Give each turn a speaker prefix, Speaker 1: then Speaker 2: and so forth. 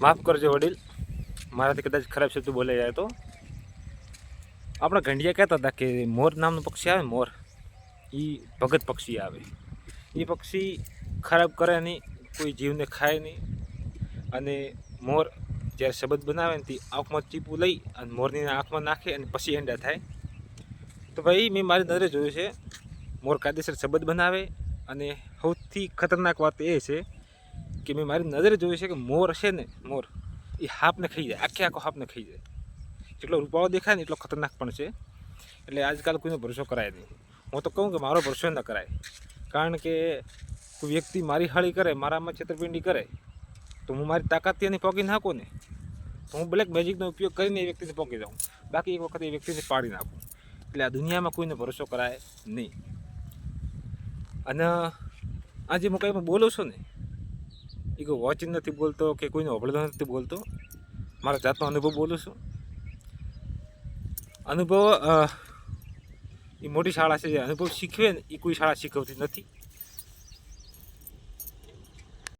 Speaker 1: માફ કરજો વડીલ. મારાથી કદાચ ખરાબ શબ્દ બોલાઈ જાય તો. આપણા ઘંટિયા કહેતા હતા કે મોર નામનું પક્ષી આવે મોર એ ભગત પક્ષી આવે. એ પક્ષી ખરાબ કરે નહીં, કોઈ જીવને ખાય નહીં. અને મોર જ્યારે શબ્દ બનાવે ને તે આંખમાં ચીપું લઈ અને મોરની આંખમાં નાખે અને પછી એંડા થાય. તો ભાઈ, મેં મારી નજરે જોયું છે, મોર કાયદેસર શબ્દ બનાવે અને સૌથી ખતરનાક વાત એ છે કે મેં મારી નજરે જોયું છે કે મોર છે ને, મોર, એ હાપને ખાઈ જાય, આખે આખો હાપને ખાઈ જાય. જેટલો રૂપાળો દેખાય ને એટલો ખતરનાક પણ છે. એટલે આજકાલ કોઈનો ભરોસો કરાય નહીં. હું તો કહું કે મારો ભરોસો ન કરાય. કારણ કે કોઈ વ્યક્તિ મારી હાળી કરે, મારામાં છેતરપિંડી કરે, તો હું મારી તાકાતથી એની પોગી નાખું ને? તો હું બ્લેક મેજિકનો ઉપયોગ કરીને એ વ્યક્તિને પોગી જાઉં. બાકી એક વખત એ વ્યક્તિને પાડી નાખું. એટલે આ દુનિયામાં કોઈને ભરોસો કરાય નહીં. અને આજે હું કંઈ બોલું છું ને એ કોઈ નથી બોલતો કે કોઈને હોબળતો નથી બોલતો. મારા જાતનો અનુભવ બોલું છું. અનુભવ એ મોટી શાળા છે, જે અનુભવ શીખવે ને એ કોઈ શાળા શીખવતી નથી.